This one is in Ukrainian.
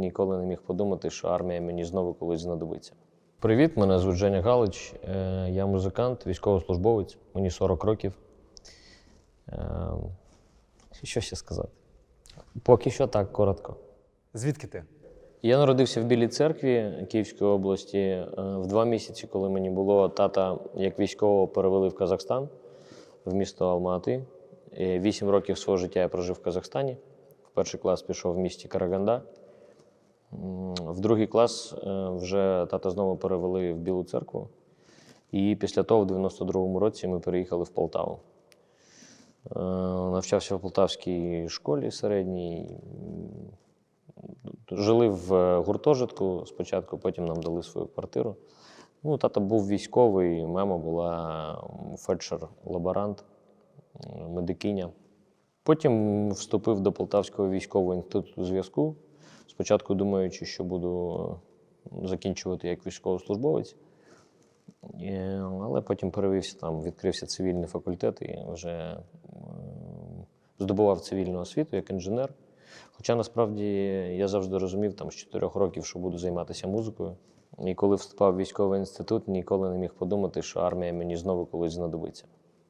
ніколи не міг подумати, що армія мені знову колись знадобиться. Привіт, мене звуть Женя Галич. Е, Я музикант, військовослужбовець, мені 40 років. Е, Що ще сказати? Поки що так, коротко. Звідки ти? Я народився в Білій церкві Київської області. Е, В два місяці, коли мені було, тата як військового перевели в Казахстан, в місто Алмати. Вісім років свого життя я прожив в Казахстані. В перший клас пішов в місті Караганда. В другий клас е, вже тата знову перевели в Білу церкву. І після того, в 92-му році, ми переїхали в Полтаву. Е, Навчався в Полтавській школі середній. Жили в гуртожитку спочатку, потім нам дали свою квартиру. Ну, тато був військовий, мама була фельдшер-лаборант, медикиня. Потім вступив до Полтавського військового інституту зв'язку. Спочатку думаючи, що буду закінчувати як військовослужбовець. Е, Але потім перевівся там, відкрився цивільний факультет і вже е, здобував цивільну освіту як інженер. Хоча насправді я завжди розумів там з 4 років, що буду займатися музикою. І коли вступав в військовий інститут, ніколи не міг подумати, що армія мені знову колись знадобиться.